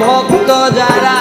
ভক্ত যারা